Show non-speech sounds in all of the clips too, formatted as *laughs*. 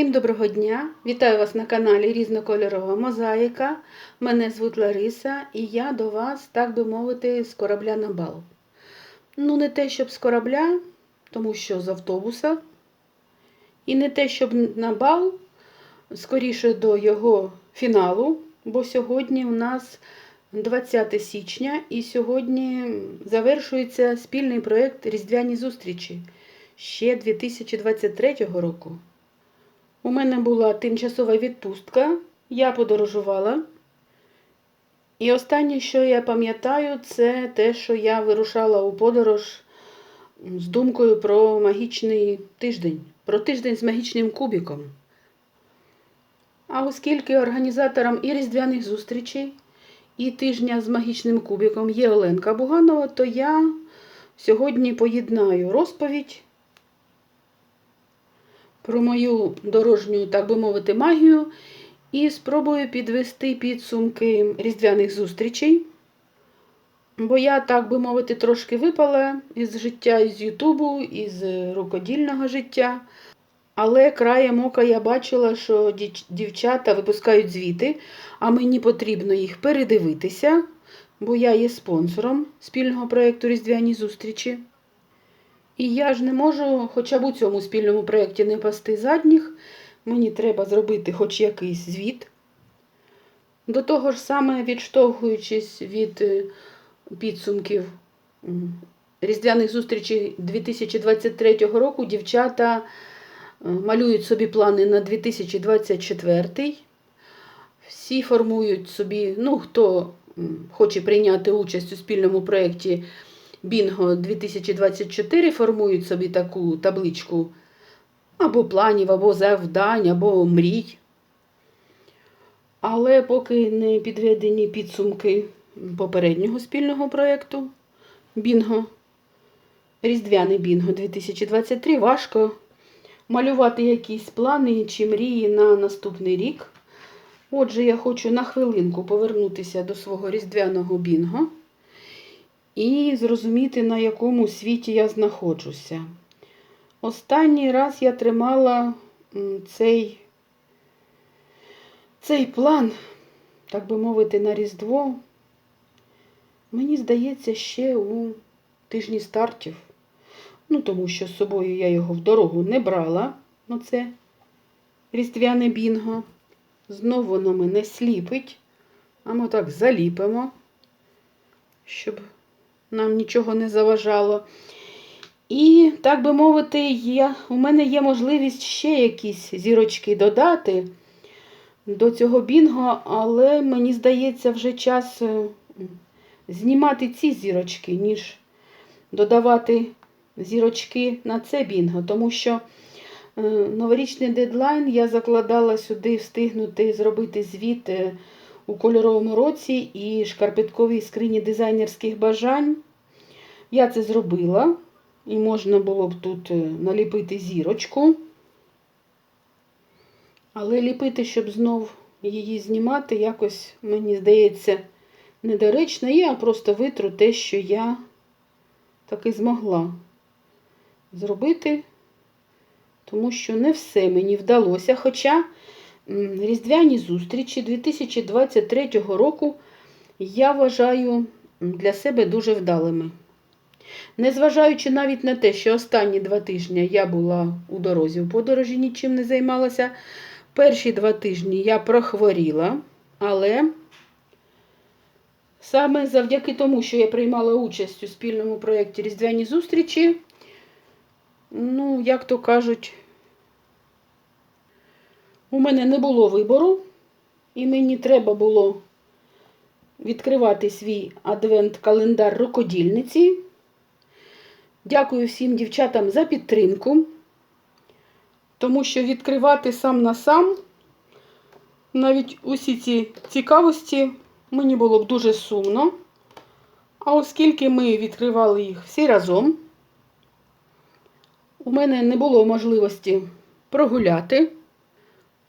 Всім доброго дня! Вітаю вас на каналі Різнокольорова Мозаїка. Мене звуть Лариса і я до вас, так би мовити, з корабля на бал. Ну, не те, щоб з корабля, тому що з автобуса. І не те, щоб на бал, скоріше до його фіналу, бо сьогодні у нас 20 січня і сьогодні завершується спільний проєкт Різдвяні зустрічі ще 2023 року. У мене була тимчасова відпустка, я подорожувала. І останнє, що я пам'ятаю, це те, що я вирушала у подорож з думкою про магічний тиждень, про тиждень з магічним кубіком. А оскільки організатором і різдвяних зустрічей, і тижня з магічним кубіком є Оленка Буганова, то я сьогодні поєднаю розповідь про мою дорожню, так би мовити, магію і спробую підвести підсумки різдвяних зустрічей. Бо я, так би мовити, трошки випала із життя із Ютубу, із рукодільного життя. Але краєм ока я бачила, що дівчата випускають звіти, а мені потрібно їх передивитися, бо я є спонсором спільного проєкту Різдвяні зустрічі. І я ж не можу хоча б у цьому спільному проєкті не пасти задніх. Мені треба зробити хоч якийсь звіт. До того ж саме відштовхуючись від е, підсумків Різдвяних зустрічей 2023 року, дівчата е, малюють собі плани на 2024. Всі формують собі, ну, хто хоче прийняти участь у спільному проєкті Бінго 2024 формують собі таку табличку або планів, або завдань, або мрій. Але поки не підведені підсумки попереднього спільного проєкту Бінго, Різдвяний Бінго 2023, важко малювати якісь плани чи мрії на наступний рік. Отже, я хочу на хвилинку повернутися до свого різдвяного бінго і зрозуміти, на якому світі я знаходжуся. Останній раз я тримала цей, цей план, так би мовити, на Різдво. Мені здається, ще у тижні стартів. Ну, тому що з собою я його в дорогу не брала. Оце різдвяне бінго. Знову воно мене сліпить, а ми так заліпимо, щоб нам нічого не заважало. І, так би мовити, є, у мене є можливість ще якісь зірочки додати до цього бінго, але мені здається, вже час е, знімати ці зірочки, ніж додавати зірочки на це бінго. Тому що е, новорічний дедлайн я закладала сюди встигнути зробити звіт е, у кольоровому році і шкарпетковій скрині дизайнерських бажань. Я це зробила, і можна було б тут е, наліпити зірочку. Але ліпити, щоб знов її знімати, якось, мені здається, недоречно. Я просто витру те, що я таки змогла зробити, тому що не все мені вдалося. Хоча різдвяні зустрічі 2023 року я вважаю для себе дуже вдалими. Незважаючи навіть на те, що останні два тижні я була у дорозі в подорожі, нічим не займалася. Перші два тижні я прохворіла, але саме завдяки тому, що я приймала участь у спільному проєкті Різдвяні зустрічі, ну, як то кажуть, у мене не було вибору, і мені треба було відкривати свій адвент-календар рукодільниці. Дякую всім дівчатам за підтримку, тому що відкривати сам на сам, навіть усі ці цікавості, мені було б дуже сумно. А оскільки ми відкривали їх всі разом, у мене не було можливості прогуляти.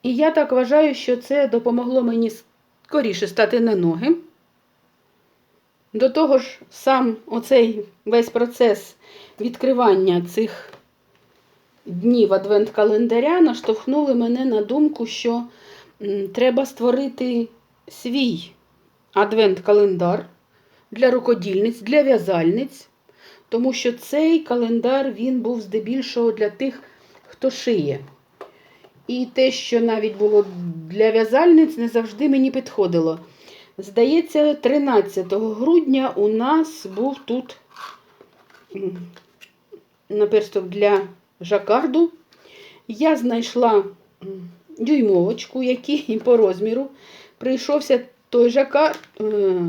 І я так вважаю, що це допомогло мені скоріше стати на ноги. До того ж, сам оцей весь процес відкривання цих днів адвент-календаря наштовхнули мене на думку, що треба створити свій адвент-календар для рукодільниць, для в'язальниць, тому що цей календар він був здебільшого для тих, хто шиє. І те, що навіть було для в'язальниць, не завжди мені підходило. Здається, 13 грудня у нас був тут наперсток для жакарду. Я знайшла дюймовочку, який по розміру прийшовся той жакард, е,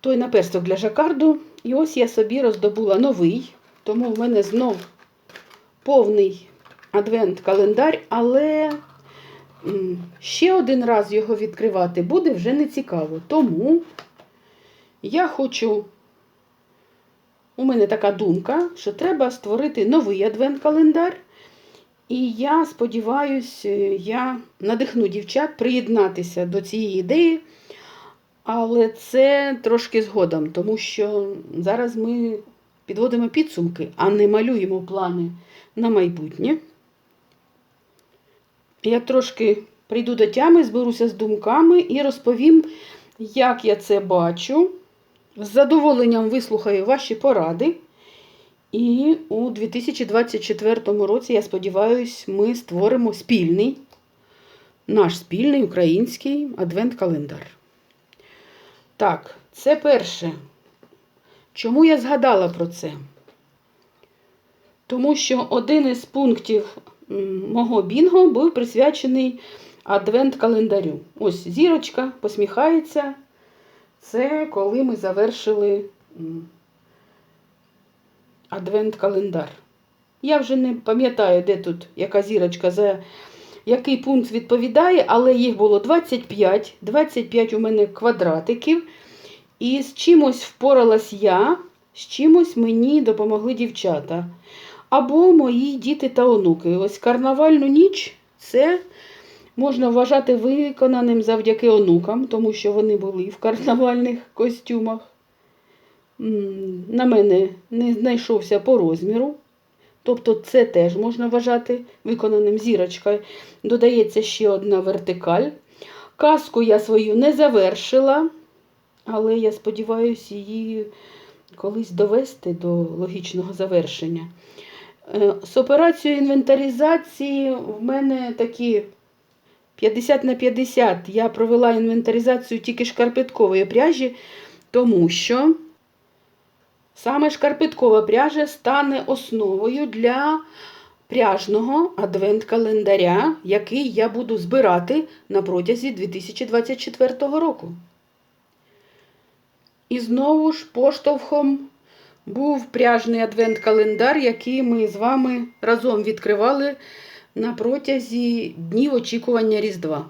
той наперсток для жакарду. І ось я собі роздобула новий, тому в мене знов повний адвент-календар, але ще один раз його відкривати буде вже не цікаво. Тому я хочу, у мене така думка, що треба створити новий адвент-календар. І я сподіваюся, я надихну дівчат приєднатися до цієї ідеї. Але це трошки згодом, тому що зараз ми підводимо підсумки, а не малюємо плани на майбутнє. Я трошки прийду до тями, зберуся з думками і розповім, як я це бачу. З задоволенням вислухаю ваші поради. І у 2024 році, я сподіваюся, ми створимо спільний, наш спільний український адвент-календар. Так, це перше. Чому я згадала про це? Тому що один із пунктів мого бінго був присвячений адвент-календарю. Ось зірочка посміхається. Це коли ми завершили адвент-календар. Я вже не пам'ятаю, де тут яка зірочка за який пункт відповідає, але їх було 25. 25 у мене квадратиків. І з чимось впоралась я, з чимось мені допомогли дівчата. Або мої діти та онуки. Ось карнавальну ніч це можна вважати виконаним завдяки онукам, тому що вони були в карнавальних костюмах. На мене не знайшовся по розміру. Тобто це теж можна вважати виконаним зірочкою. Додається ще одна вертикаль. Казку я свою не завершила, але я сподіваюся її колись довести до логічного завершення. Е, З операцією інвентаризації в мене такі 50 на 50. Я провела інвентаризацію тільки шкарпеткової пряжі, тому що саме шкарпеткова пряжа стане основою для пряжного адвент-календаря, який я буду збирати на протязі 2024 року. І знову ж поштовхом був пряжний адвент-календар, який ми з вами разом відкривали на протязі днів очікування Різдва.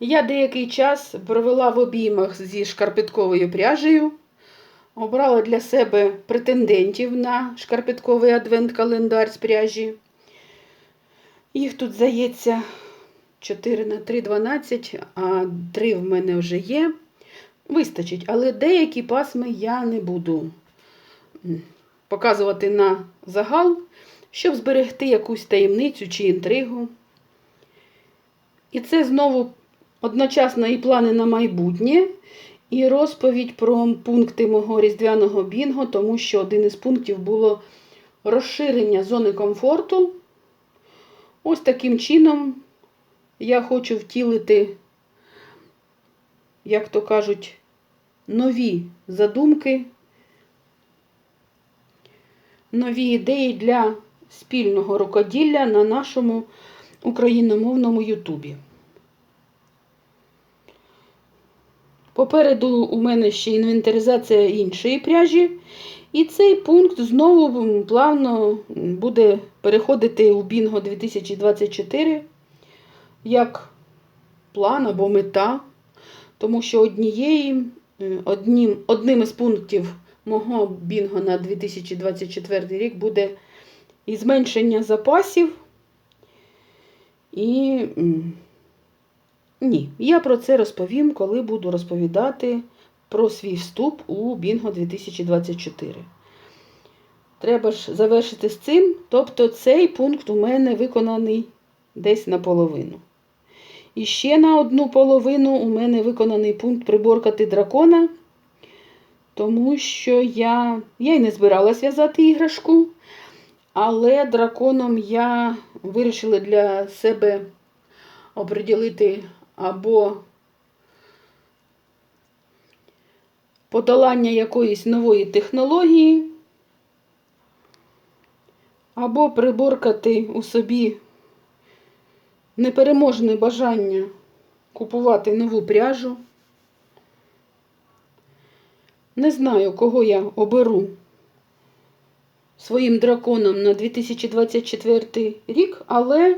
Я деякий час провела в обіймах зі шкарпетковою пряжею, обрала для себе претендентів на шкарпетковий адвент-календар з пряжі. Їх тут, здається, 4 на 3 12, а 3 в мене вже є. Вистачить, але деякі пасми я не буду показувати на загал, щоб зберегти якусь таємницю чи інтригу. І це знову одночасно і плани на майбутнє, і розповідь про пункти мого різдвяного бінго, тому що один із пунктів було розширення зони комфорту. Ось таким чином я хочу втілити, як то кажуть, нові задумки, нові ідеї для спільного рукоділля на нашому україномовному Ютубі. Попереду у мене ще інвентаризація іншої пряжі. І цей пункт знову плавно буде переходити у Бінго 2024 як план або мета. Тому що однієї, одним, одним із пунктів мого Бінго на 2024 рік буде і зменшення запасів. І ні, я про це розповім, коли буду розповідати про свій вступ у Бінго 2024. треба ж завершити з цим. Тобто цей пункт у мене виконаний десь наполовину. І ще на одну половину у мене виконаний пункт приборкати дракона, тому що я, я й не збиралась в'язати іграшку, але драконом я вирішила для себе оприділити або подолання якоїсь нової технології, або приборкати у собі непереможне бажання купувати нову пряжу. Не знаю, кого я оберу своїм драконом на 2024 рік, але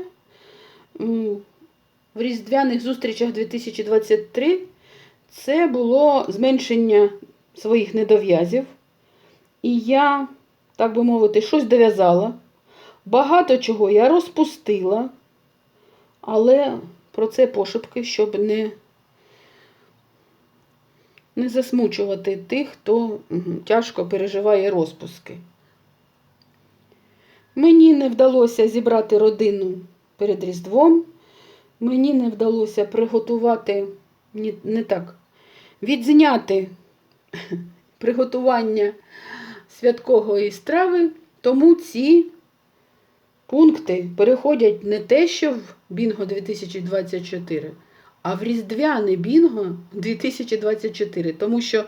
в різдвяних зустрічах 2023 це було зменшення своїх недов'язів. І я, так би мовити, щось дов'язала. Багато чого я розпустила, але про це пошепки, щоб не, не засмучувати тих, хто тяжко переживає розпуски. Мені не вдалося зібрати родину перед Різдвом. Мені не вдалося приготувати не так, відзняти *laughs* приготування святкової страви, тому ці пункти переходять не те, що в Бінго 2024, а в Різдвяне Бінго 2024. Тому що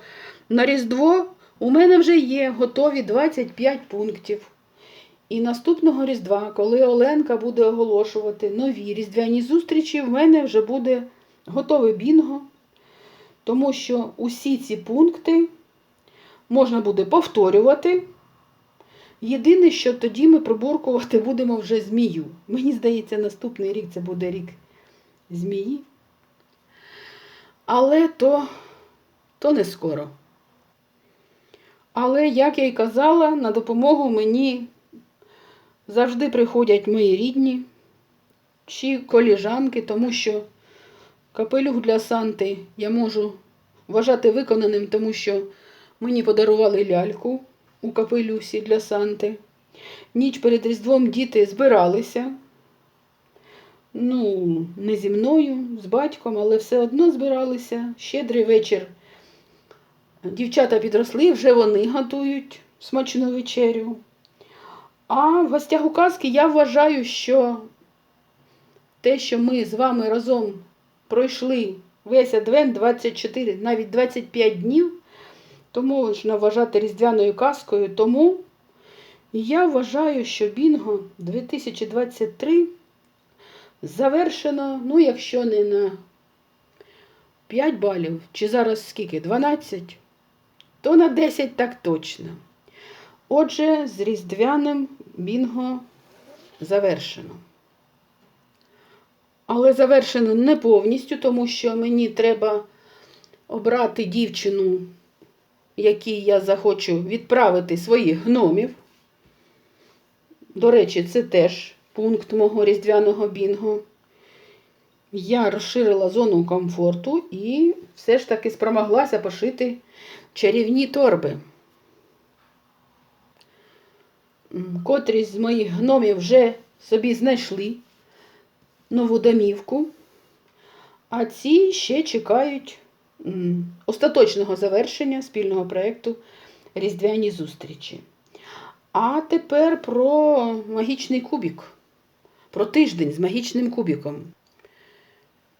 на Різдво у мене вже є готові 25 пунктів. І наступного Різдва, коли Оленка буде оголошувати нові різдвяні зустрічі, в мене вже буде готове бінго, тому що усі ці пункти можна буде повторювати. Єдине, що тоді ми приборкувати будемо вже змію. Мені здається, наступний рік це буде рік змії. Але то, то не скоро. Але, як я й казала, на допомогу мені завжди приходять мої рідні чи коліжанки, тому що капелюх для Санти я можу вважати виконаним, тому що мені подарували ляльку у капелюсі для Санти. Ніч перед Різдвом діти збиралися. Ну, не зі мною, з батьком, але все одно збиралися. Щедрий вечір. Дівчата підросли, вже вони готують смачну вечерю. А в гостях у казки я вважаю, що те, що ми з вами разом пройшли весь адвент 24, навіть 25 днів, тому можна вважати різдвяною казкою. Тому я вважаю, що Бінго 2023 завершено, ну, якщо не на 5 балів, чи зараз скільки? 12, то на 10 так точно. Отже, з різдвяним бінго завершено. Але завершено не повністю, тому що мені треба обрати дівчину, якій я захочу відправити своїх гномів. До речі, це теж пункт мого різдвяного бінго. Я розширила зону комфорту і все ж таки спромоглася пошити чарівні торби. Котрість з моїх гномів вже собі знайшли нову домівку, а ці ще чекають остаточного завершення спільного проєкту Різдвяні зустрічі. А тепер про магічний кубік, про тиждень з магічним кубіком.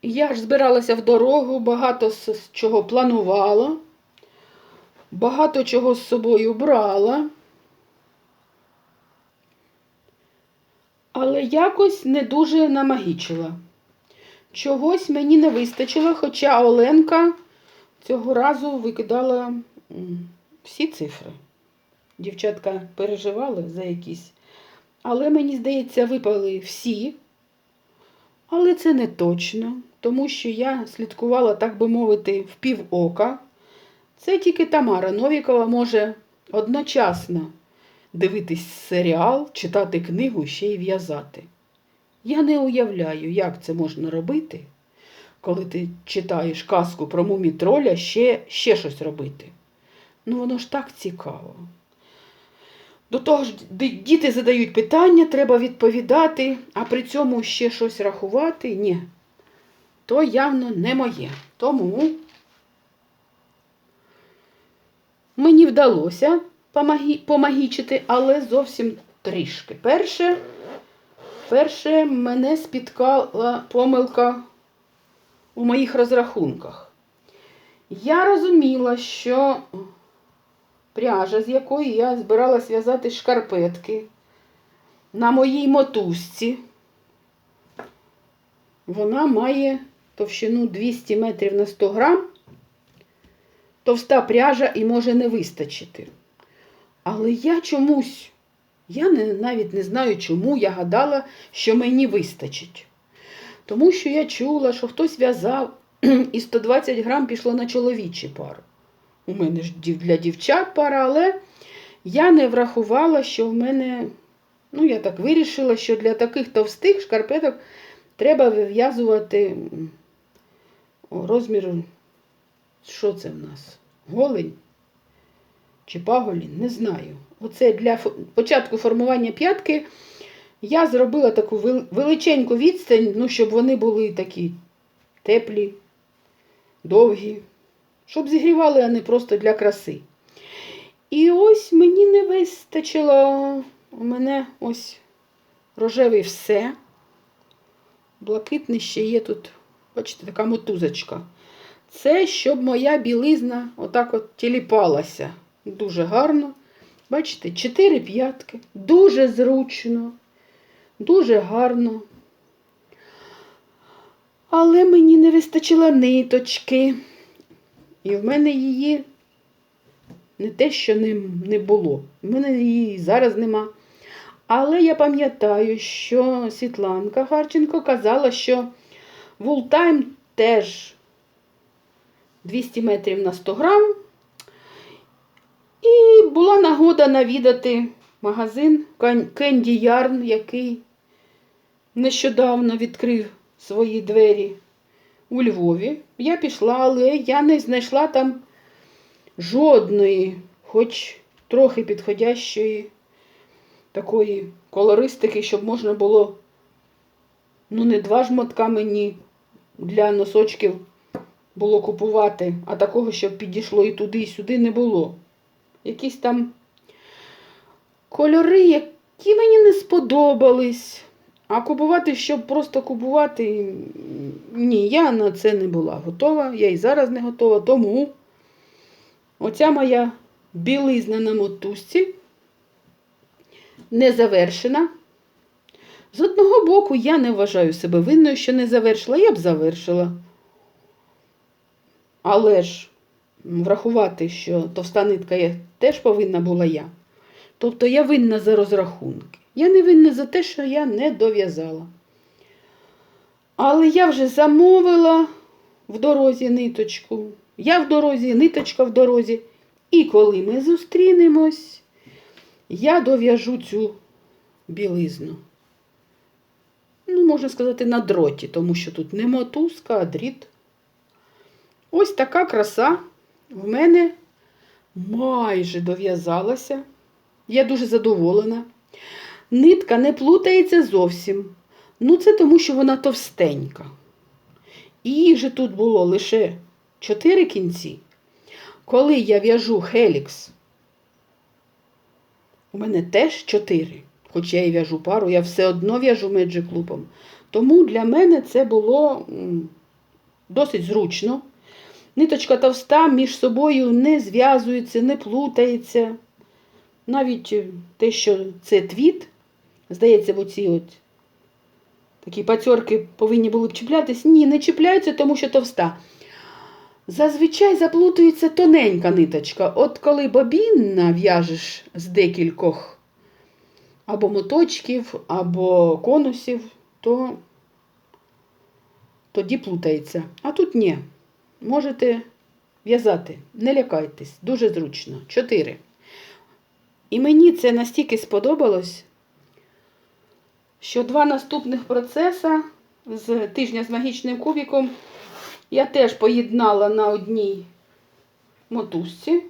Я ж збиралася в дорогу, багато з чого планувала, багато чого з собою брала. Але якось не дуже намагічила. Чогось мені не вистачило, хоча Оленка цього разу викидала всі цифри. Дівчатка переживали за якісь. Але мені здається, випали всі. Але це не точно, тому що я слідкувала, так би мовити, в півока. Це тільки Тамара Новікова може одночасно дивитись серіал, читати книгу ще й в'язати. Я не уявляю, як це можна робити, коли ти читаєш казку про мумі-троля, ще, ще щось робити. Ну, воно ж так цікаво. До того ж, діти задають питання, треба відповідати, а при цьому ще щось рахувати. Ні. То явно не моє. Тому мені вдалося помагі... помагічити, але зовсім трішки. Перше, перше мене спіткала помилка у моїх розрахунках. Я розуміла, що пряжа, з якої я збиралась в'язати шкарпетки на моїй мотузці, вона має товщину 200 метрів на 100 грам. Товста пряжа і може не вистачити. Але я чомусь, я не, навіть не знаю, чому я гадала, що мені вистачить. Тому що я чула, що хтось в'язав *clears throat* і 120 грам пішло на чоловічі пари. У мене ж для дівчат пара, але я не врахувала, що в мене, ну я так вирішила, що для таких товстих шкарпеток треба вив'язувати розмір, що це в нас? Голень чи паголін, не знаю. Оце для початку формування п'ятки я зробила таку величеньку відстань, ну, щоб вони були такі теплі, довгі, щоб зігрівали, а не просто для краси. І ось мені не вистачило. У мене ось рожевий все. Блакитний ще є тут, бачите, така мотузочка. Це щоб моя білизна отак от тіліпалася. Дуже гарно. Бачите, чотири п'ятки. Дуже зручно, дуже гарно. Але мені не вистачило ниточки. І в мене її не те, що не, не було. В мене її зараз нема. Але я пам'ятаю, що Світланка Харченко казала, що Вултайм теж 200 метрів на 100 грам. І була нагода навідати магазин Candy Yarn, який нещодавно відкрив свої двері у Львові. Я пішла, але я не знайшла там жодної, хоч трохи підходящої такої колористики, щоб можна було, ну, не два жмотка мені для носочків було купувати, а такого, щоб підійшло і туди, і сюди не було. Якісь там кольори, які мені не сподобались. А купувати, щоб просто купувати, ні, я на це не була готова. Я і зараз не готова. Тому оця моя білизна на мотузці не завершена. З одного боку, я не вважаю себе винною, що не завершила, я б завершила. Але ж врахувати, що товста нитка я теж повинна була я. Тобто я винна за розрахунки. Я не винна за те, що я не дов'язала. Але я вже замовила в дорозі ниточку. Я в дорозі, ниточка в дорозі. І коли ми зустрінемось, я дов'яжу цю білизну. Ну, можна сказати, на дроті, тому що тут не мотузка, а дріт. Ось така краса в мене майже дов'язалася. Я дуже задоволена. Нитка не плутається зовсім. Ну, це тому, що вона товстенька. І же тут було лише 4 кінці. Коли я в'яжу хелікс, у мене теж 4. Хоч я і в'яжу пару, я все одно в'яжу Magic Loop. Тому для мене це було досить зручно. Ниточка товста між собою не зв'язується, не плутається. Навіть е, те, що це твіт, здається, оці от такі пацьорки повинні були б чіплятись. Ні, не чіпляються, тому що товста. Зазвичай заплутується тоненька ниточка. От коли бобінна в'яжеш з декількох або моточків, або конусів, то тоді плутається. А тут ні. Можете в'язати, не лякайтесь, дуже зручно. Чотири. І мені це настільки сподобалось, що два наступних процеса з тижня з магічним кубіком я теж поєднала на одній мотузці.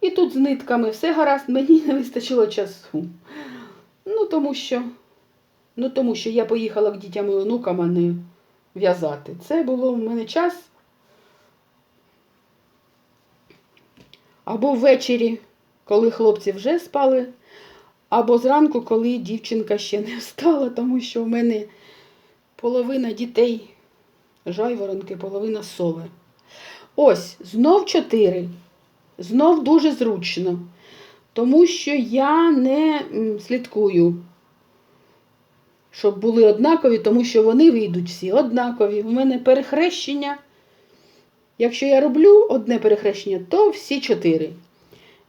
І тут з нитками все гаразд, мені не вистачило часу. Ну, тому що, ну, тому що я поїхала к дітям і онукам, а не в'язати. Це було в мене час. Або ввечері, коли хлопці вже спали, або зранку, коли дівчинка ще не встала, тому що в мене половина дітей жайворонки, половина сови. Ось, знов чотири. Знов дуже зручно, тому що я не слідкую, щоб були однакові, тому що вони вийдуть всі однакові. У мене перехрещення. Якщо я роблю одне перехрещення, то всі чотири.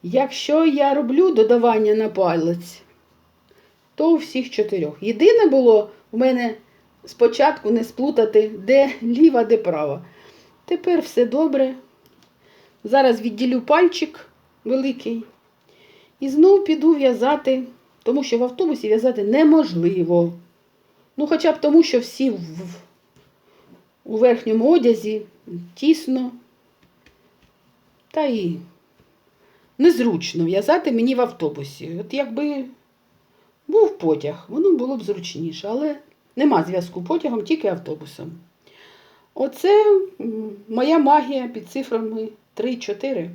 Якщо я роблю додавання на палець, то у всіх чотирьох. Єдине було у мене спочатку не сплутати, де ліва, де права. Тепер все добре. Зараз відділю пальчик великий. І знов піду в'язати, тому що в автобусі в'язати неможливо. Ну, хоча б тому, що всі в, в- у верхньому одязі тісно. Та і незручно в'язати мені в автобусі. От якби був потяг, воно було б зручніше, але нема зв'язку потягом, тільки автобусом. Оце моя магія під цифрами 3-4.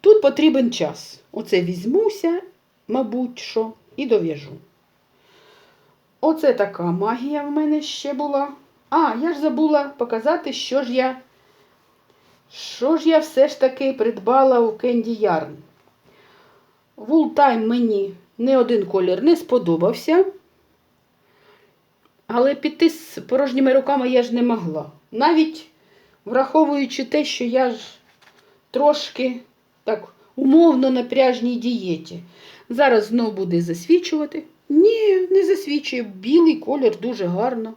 Тут потрібен час. Оце візьмуся, мабуть, що, і дов'яжу. Оце така магія в мене ще була. А, я ж забула показати, що ж я, що ж я все ж таки придбала у Candy Yarn. Вултайм мені не один колір не сподобався. Але піти з порожніми руками я ж не могла. Навіть враховуючи те, що я ж трошки так умовно на пряжній дієті. Зараз знов буде засвічувати. Ні, не засвічує. Білий колір дуже гарно.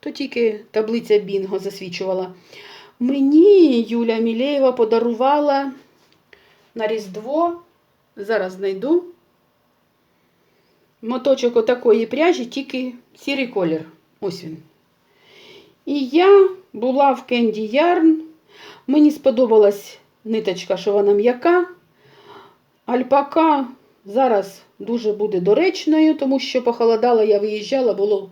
То тільки таблиця Бінго засвічувала. Мені Юля Мілєєва подарувала на Різдво. Зараз знайду. Моточок отакої пряжі, тільки сірий колір. Ось він. І я була в Candy Yarn. Мені сподобалась ниточка, що вона м'яка. Альпака зараз дуже буде доречною, тому що похолодало, я виїжджала, було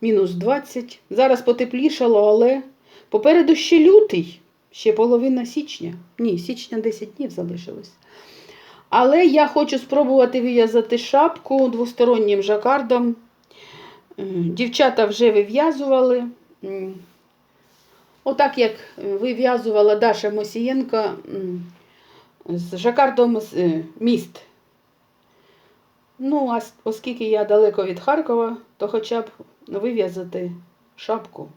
мінус 20. Зараз потеплішало, але попереду ще лютий, ще половина січня. Ні, січня 10 днів залишилось. Але я хочу спробувати вив'язати шапку двостороннім жакардом. Е, Дівчата вже вив'язували. Отак, як вив'язувала Даша Мосієнко з жакардом е, міст. Ну, а оскільки я далеко від Харкова, то хоча б вив'язати шапку.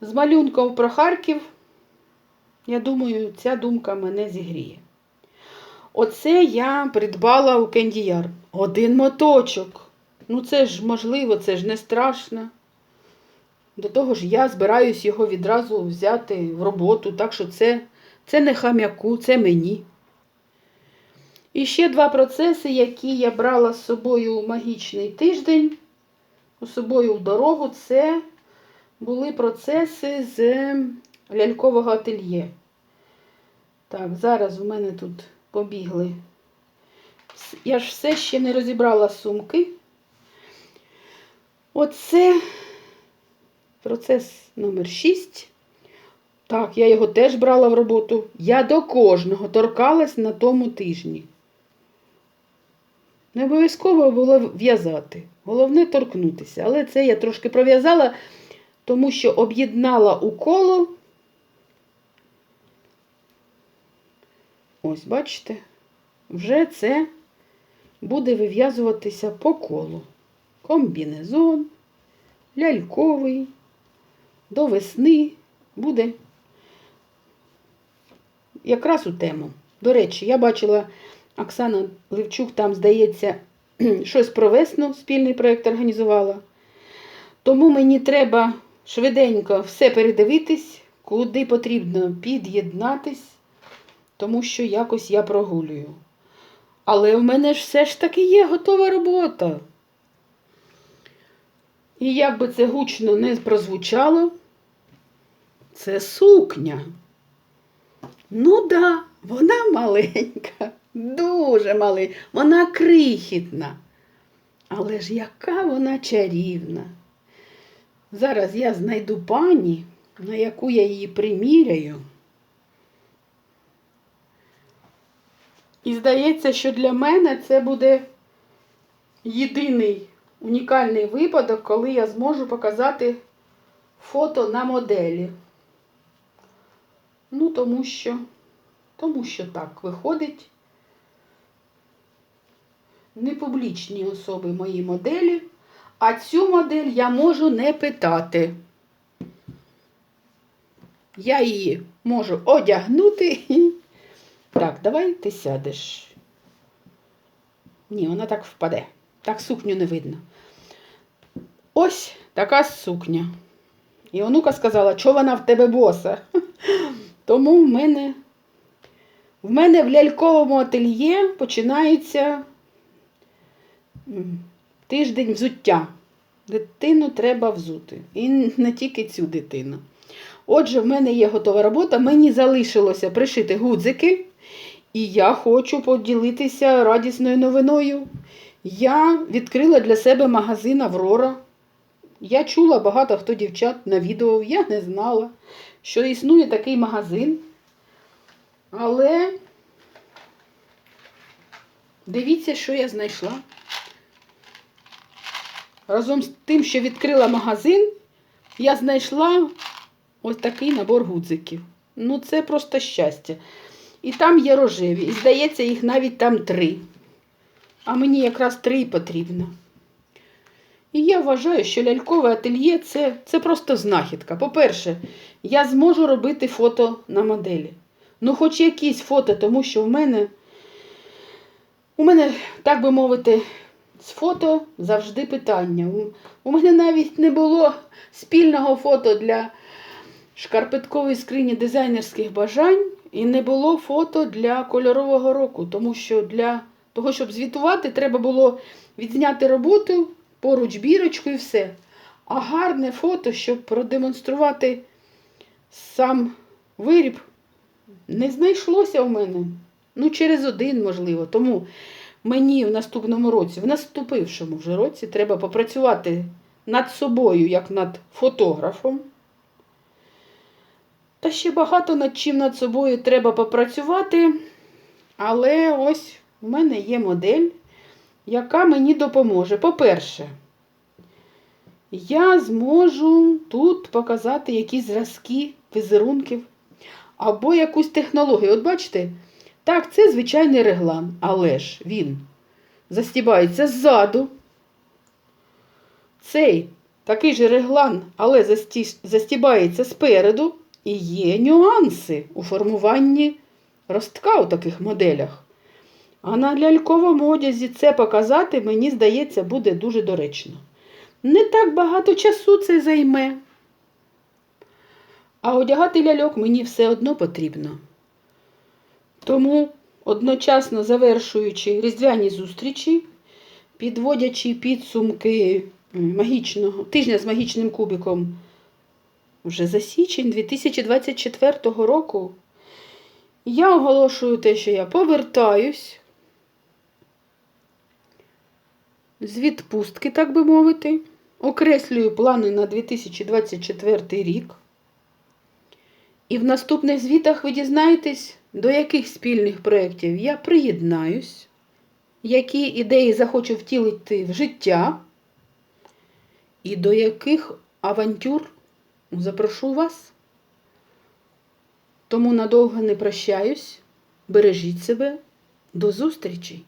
З малюнком про Харків, я думаю, ця думка мене зігріє. Оце я придбала у Кендіяр. Один моточок. Ну це ж можливо, це ж не страшно. До того ж, я збираюсь його відразу взяти в роботу, так що це, це не хам'яку, це мені. І ще два процеси, які я брала з собою у магічний тиждень, з собою в дорогу, це були процеси з лялькового ательє. Так, зараз у мене тут побігли. Я ж все ще не розібрала сумки. Оце процес номер 6. Так, я його теж брала в роботу. Я до кожного торкалась на тому тижні. Не обов'язково було в'язати. Головне торкнутися. Але це я трошки пров'язала, тому що об'єднала у коло. Ось, бачите, вже це буде вив'язуватися по колу. Комбінезон, ляльковий, до весни буде якраз у тему. До речі, я бачила Оксана Левчук, там, здається, *clears throat* щось про весну спільний проєкт організувала. Тому мені треба швиденько все передивитись, куди потрібно під'єднатись, тому що якось я прогулюю. Але в мене ж все ж таки є готова робота. І як би це гучно не прозвучало, це сукня. Ну да, вона маленька, дуже маленька, вона крихітна. Але ж яка вона чарівна. Зараз я знайду пані, на яку я її приміряю. І здається, що для мене це буде єдиний унікальний випадок, коли я зможу показати фото на моделі. Ну, тому що, тому що так виходить. Не публічні особи мої моделі, а цю модель я можу не питати. Я її можу одягнути. Так, давай ти сядеш. Ні, вона так впаде. Так сукню не видно. Ось така сукня. І онука сказала, що вона в тебе боса. *laughs* Тому в мене в мене в ляльковому ательє починається тиждень взуття. Дитину треба взути. І не тільки цю дитину. Отже, в мене є готова робота. Мені залишилося пришити гудзики. І я хочу поділитися радісною новиною. Я відкрила для себе магазин Аврора. Я чула багато хто дівчат навідував, я не знала, що існує такий магазин. Але дивіться, що я знайшла. Разом з тим, що відкрила магазин, я знайшла ось такий набор гудзиків. Ну, це просто щастя. І там є рожеві. І здається, їх навіть там три. А мені якраз три потрібно. І я вважаю, що лялькове ательє це, це просто знахідка. По-перше, я зможу робити фото на моделі. Ну, хоч якісь фото, тому що в мене, у мене, так би мовити, з фото завжди питання. У- мене навіть не було спільного фото для шкарпеткової скрині дизайнерських бажань і не було фото для кольорового року, тому що для того, щоб звітувати, треба було відзняти роботу, поруч бірочку і все. А гарне фото, щоб продемонструвати сам виріб, не знайшлося в мене. Ну, через один, можливо. Тому мені в наступному році, в наступившому вже році, треба попрацювати над собою, як над фотографом. Та ще багато над чим над собою треба попрацювати. Але ось в мене є модель, яка мені допоможе. По-перше, я зможу тут показати якісь зразки візерунків або якусь технологію. От бачите, так, це звичайний реглан, але ж він застібається ззаду. Цей такий же реглан, але застібається спереду. І є нюанси у формуванні ростка у таких моделях. А на ляльковому одязі це показати, мені здається, буде дуже доречно. Не так багато часу це займе. А одягати ляльок мені все одно потрібно. Тому, одночасно завершуючи різдвяні зустрічі, підводячи підсумки магічного тижня з магічним кубиком вже за січень 2024 року, я оголошую те, що я повертаюсь з відпустки, так би мовити, окреслюю плани на 2024 рік. І в наступних звітах ви дізнаєтесь, до яких спільних проєктів я приєднаюсь, які ідеї захочу втілити в життя, і до яких авантюр запрошу вас. Тому надовго не прощаюсь. Бережіть себе. До зустрічі!